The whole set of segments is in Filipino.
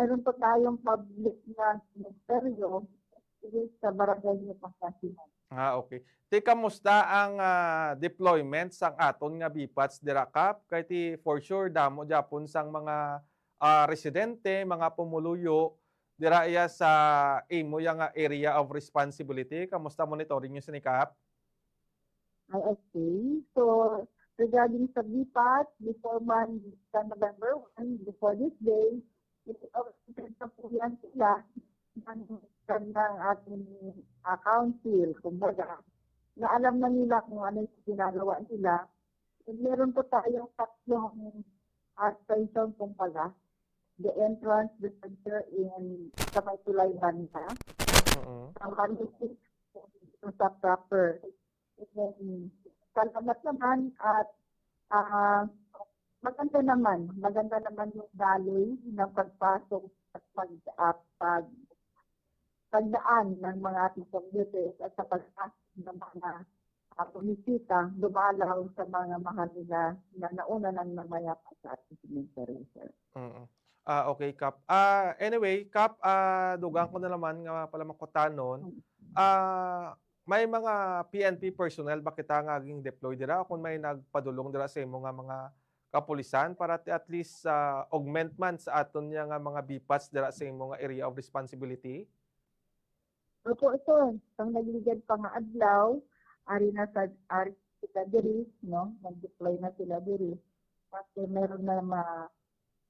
mayroon po tayong public na ministeryo sa barangay ng Pangasinan. Ah, okay. Ti kamusta ang ah, deployment sang aton nga BIPATS dira kap kay ti for sure damo japon sang mga ah, residente, mga pumuluyo dira iya sa imo yang area of responsibility. Kamusta monitoring niyo sa ni kap? Ay, okay. So, regarding sa BIPAT, before man sa November 1, before this day, na po yan sila ng ng ating uh, council, kumbaga, na alam na nila kung ano yung ginagawa nila. And meron po tayong tatlong uh, station kumbaga. The entrance, the center in sa may tulay banda. Oo. ang panitik sa proper. And then, salamat naman at ah, maganda naman, maganda naman yung daloy ng pagpasok at pag, uh, pag pagdaan ng mga ating commuters at sa pagpasok ng mga uh, pumisita, dumalaw sa mga mahal nila na nauna nang namayapa sa ating cemetery, sir. Oo. Ah, okay, Kap. Ah, anyway, Kap, ah, dugang ko na naman nga pala makutanon. Ah, may mga PNP personnel ba kita nga aging deploy dira kung may nagpadulong dira sa imo nga mga kapulisan para at least sa augment man sa aton nga mga BIPATs dira sa imo nga area of responsibility? Opo, ito. Ang nagligad pa nga adlaw, ari na sa ari sila diri, no? Nag-deploy na sila diri. Kasi meron na ma,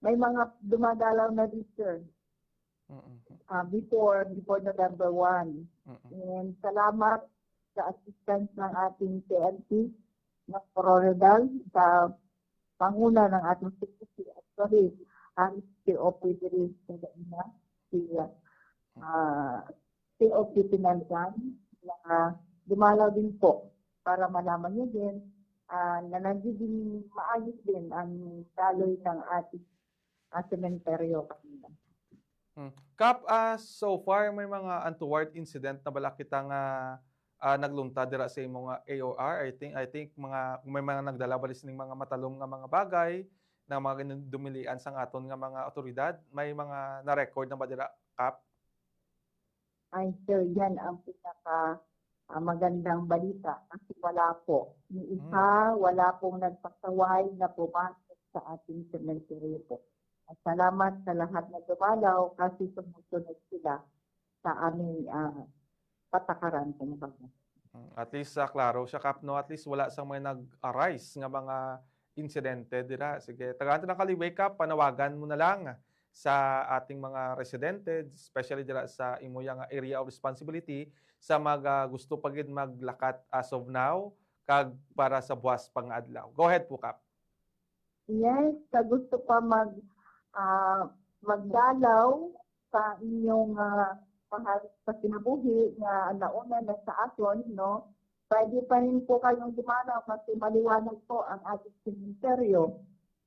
may mga dumadalaw na dito Mm-mm. ah, before before November 1. Mm-mm. And salamat sa assistance ng ating PNP ng Coronadal sa panguna ng ating security. Actually, ang COP diri sa Daina, si uh, COP Pinansan, na dumalaw din po para malaman niyo din ah, na nagiging maayos din ang daloy ng ating uh, sementeryo kanina. Kap, ah, so far may mga untoward incident na bala kita nga ah, naglunta dira sa imo nga AOR. I think I think mga kung may mga nagdala balis ning mga matalom nga mga bagay na mga dumilian sang aton nga mga otoridad, may mga na-record na ba dira Kap? ay sir, yan ang pinaka ah, magandang balita kasi wala po. Ni isa, wala pong nagpasaway na pumasok sa ating cemetery po. At salamat sa lahat na dumalaw kasi sumusunod sila sa aming ah, patakaran kumbaga. Mm, At least sa klaro siya Kap no, at least wala sang may nag-arise nga mga insidente dira. Sige, tagaan na kali wake up, panawagan mo na lang sa ating mga residente, especially dira sa imo yang area of responsibility sa mga gusto pagid maglakat as of now kag para sa buwas pang adlaw. Go ahead po Kap. Yes, sa gusto pa mag ah, magdalaw sa inyong uh, mahal sa kinabuhi nga nauna na sa aton, no? Pwede pa rin po kayong dumalaw kasi maliwanag po ang ating sementeryo.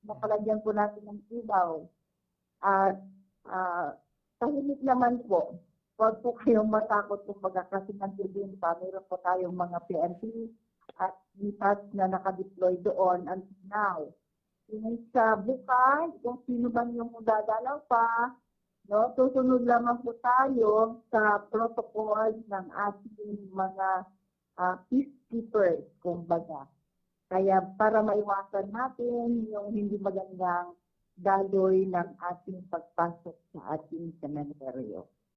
Nakalagyan po natin ng ilaw. At ah, tahimik naman po. Huwag po kayong matakot kumbaga kasi nandun pa. Meron po tayong mga PNP at lipat na nakadeploy doon until now. Yung sa bukas, kung sino man yung dadalaw pa, no, susunod lamang po tayo sa protocol ng ating mga ah, peacekeepers, kumbaga. Kaya para maiwasan natin yung hindi magandang daloy ng ating pagpasok sa ating sementeryo.